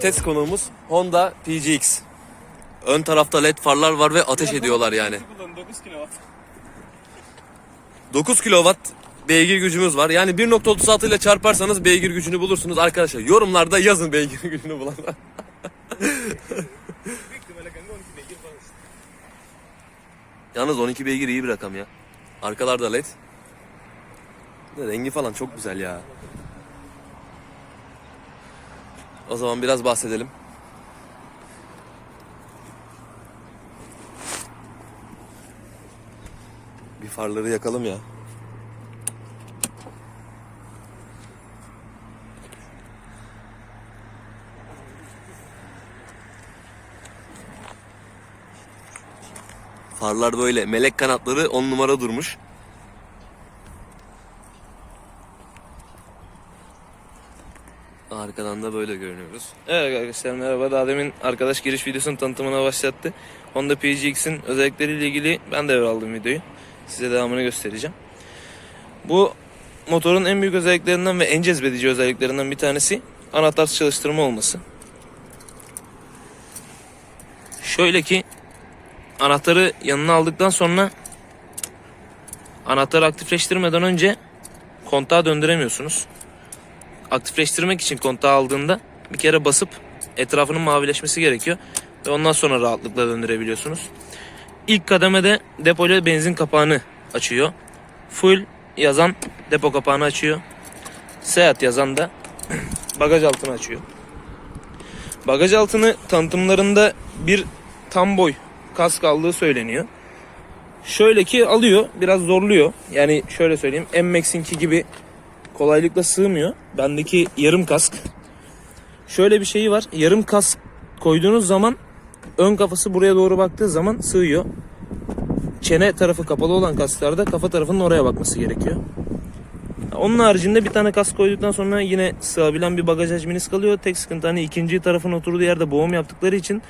test konuğumuz Honda PGX. Ön tarafta led farlar var ve ateş ediyorlar yani. Kullanın 9 kW. 9 kW beygir gücümüz var. Yani 1.36 ile çarparsanız beygir gücünü bulursunuz arkadaşlar. Yorumlarda yazın beygir gücünü bulanlar. Büyük ihtimalle kanka 12 beygir falan işte. Yalnız 12 beygir iyi bir rakam ya. Arkalarda led. Rengi falan çok güzel ya. O zaman biraz bahsedelim. Bir farları yakalım ya. Farlar böyle melek kanatları 10 numara durmuş. Arkadan da böyle görünüyoruz. Evet arkadaşlar merhaba. Daha demin arkadaş giriş videosunun tanıtımına başlattı. Honda PGX'in özellikleriyle ilgili ben devraldım videoyu. Size devamını göstereceğim. Bu motorun en büyük özelliklerinden ve en cezbedici özelliklerinden bir tanesi anahtarsız çalıştırma olması. Şöyle ki anahtarı yanına aldıktan sonra anahtarı aktifleştirmeden önce kontağı döndüremiyorsunuz aktifleştirmek için kontağı aldığında bir kere basıp etrafının mavileşmesi gerekiyor. Ve ondan sonra rahatlıkla döndürebiliyorsunuz. İlk kademede depoyla benzin kapağını açıyor. Full yazan depo kapağını açıyor. Seat yazan da bagaj altını açıyor. Bagaj altını tanıtımlarında bir tam boy kask aldığı söyleniyor. Şöyle ki alıyor, biraz zorluyor. Yani şöyle söyleyeyim, M-Max'inki gibi kolaylıkla sığmıyor. Bendeki yarım kask. Şöyle bir şeyi var. Yarım kask koyduğunuz zaman ön kafası buraya doğru baktığı zaman sığıyor. Çene tarafı kapalı olan kasklarda kafa tarafının oraya bakması gerekiyor. Onun haricinde bir tane kask koyduktan sonra yine sığabilen bir bagaj hacminiz kalıyor. Tek sıkıntı hani ikinci tarafın oturduğu yerde boğum yaptıkları için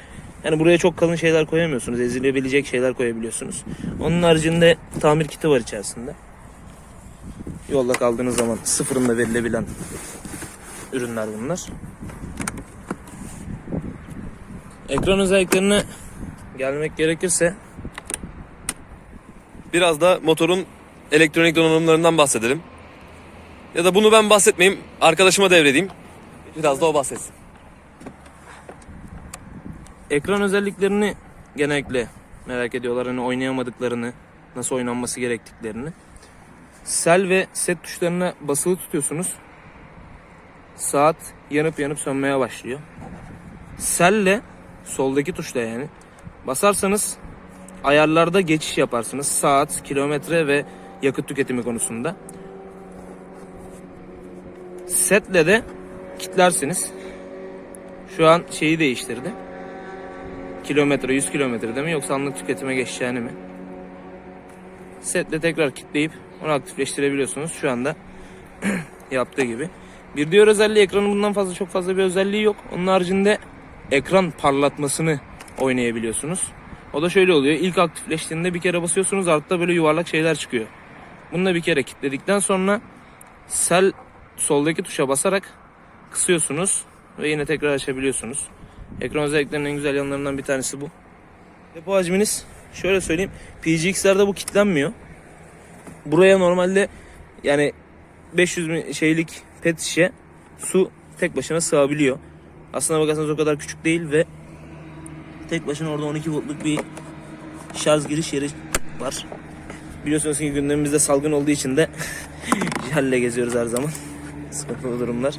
yani buraya çok kalın şeyler koyamıyorsunuz. Ezilebilecek şeyler koyabiliyorsunuz. Onun haricinde tamir kiti var içerisinde. Yolda kaldığınız zaman sıfırında verilebilen ürünler bunlar. Ekran özelliklerine gelmek gerekirse Biraz da motorun elektronik donanımlarından bahsedelim. Ya da bunu ben bahsetmeyeyim, arkadaşıma devredeyim. Biraz da o bahsetsin. ekran özelliklerini genellikle merak ediyorlar. Hani oynayamadıklarını, nasıl oynanması gerektiklerini. Sel ve set tuşlarına basılı tutuyorsunuz. Saat yanıp yanıp sönmeye başlıyor. Selle soldaki tuşla yani basarsanız ayarlarda geçiş yaparsınız. Saat, kilometre ve yakıt tüketimi konusunda. Setle de kitlersiniz. Şu an şeyi değiştirdi. Kilometre, 100 kilometrede mi yoksa anlık tüketime geçeceğini mi? Setle tekrar kitleyip onu aktifleştirebiliyorsunuz. Şu anda yaptığı gibi. Bir diğer özelliği ekranın bundan fazla çok fazla bir özelliği yok. Onun haricinde ekran parlatmasını oynayabiliyorsunuz. O da şöyle oluyor. İlk aktifleştiğinde bir kere basıyorsunuz altta böyle yuvarlak şeyler çıkıyor. Bunu da bir kere kilitledikten sonra sel soldaki tuşa basarak kısıyorsunuz ve yine tekrar açabiliyorsunuz. Ekran özelliklerinin en güzel yanlarından bir tanesi bu. Depo hacminiz şöyle söyleyeyim. PGX'lerde bu kilitlenmiyor. Buraya normalde yani 500 mi- şeylik pet şişe su tek başına sığabiliyor. Aslına bakarsanız o kadar küçük değil ve tek başına orada 12 voltluk bir şarj giriş yeri var. Biliyorsunuz ki gündemimizde salgın olduğu için de jelle geziyoruz her zaman. Sıkıntılı durumlar.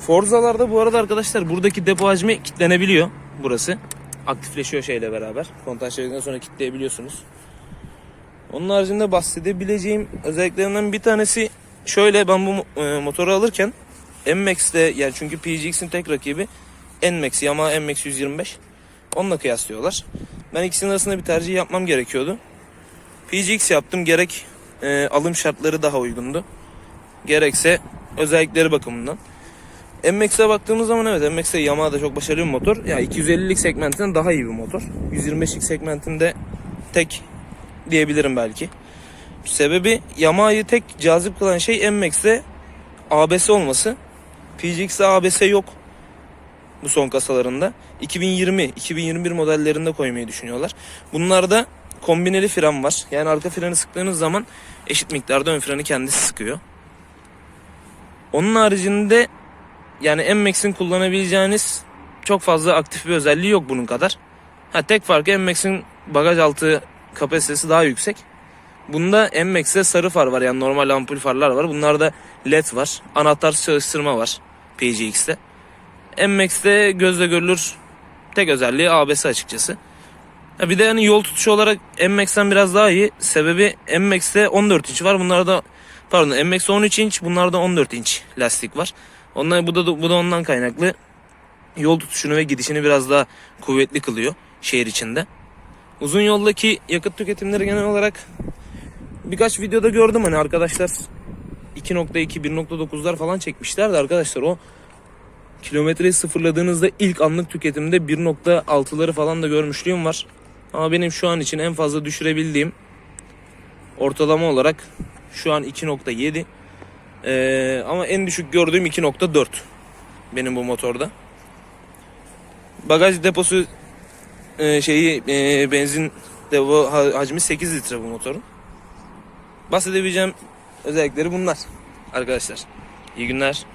Forza'larda bu arada arkadaşlar buradaki depo hacmi kilitlenebiliyor burası. Aktifleşiyor şeyle beraber. Kontağı çevirdikten sonra kilitleyebiliyorsunuz. Onun haricinde bahsedebileceğim özelliklerinden bir tanesi şöyle ben bu e, motoru alırken NMAX'te yani çünkü PGX'in tek rakibi NMAX, Yamaha NMAX 125. Onunla kıyaslıyorlar. Ben ikisinin arasında bir tercih yapmam gerekiyordu. PGX yaptım gerek e, alım şartları daha uygundu. Gerekse özellikleri bakımından. MX'e baktığımız zaman evet MX'e Yamaha da çok başarılı bir motor. Ya yani 250'lik segmentinden daha iyi bir motor. 125'lik segmentinde tek diyebilirim belki. Sebebi Yamaha'yı tek cazip kılan şey MX'de ABS olması. PGX'de ABS yok. Bu son kasalarında. 2020-2021 modellerinde koymayı düşünüyorlar. Bunlarda kombineli fren var. Yani arka freni sıktığınız zaman eşit miktarda ön freni kendisi sıkıyor. Onun haricinde yani MMAX'in kullanabileceğiniz çok fazla aktif bir özelliği yok bunun kadar. Ha tek farkı MMAX'in bagaj altı kapasitesi daha yüksek. Bunda MMAX'te sarı far var yani normal ampul farlar var. Bunlarda LED var. Anahtarsız çalıştırma var PGX'te. MMAX'te gözle görülür tek özelliği ABS açıkçası. Ha bir de hani yol tutuşu olarak MMAX'ten biraz daha iyi. Sebebi MMAX'te 14 inç var. Bunlarda pardon MMAX'te 13 inç, bunlarda 14 inç lastik var. Ondan bu da bu da ondan kaynaklı yol tutuşunu ve gidişini biraz daha kuvvetli kılıyor şehir içinde. Uzun yoldaki yakıt tüketimleri genel olarak birkaç videoda gördüm hani arkadaşlar 2.2 1.9'lar falan çekmişler de arkadaşlar o kilometreyi sıfırladığınızda ilk anlık tüketimde 1.6'ları falan da görmüşlüğüm var. Ama benim şu an için en fazla düşürebildiğim ortalama olarak şu an 2.7 Ee, ama en düşük gördüğüm 2.4 benim bu motorda. Bagaj deposu e, şeyi e, benzin depo ha- hacmi 8 litre bu motorun. Bahsedebileceğim özellikleri bunlar arkadaşlar. İyi günler.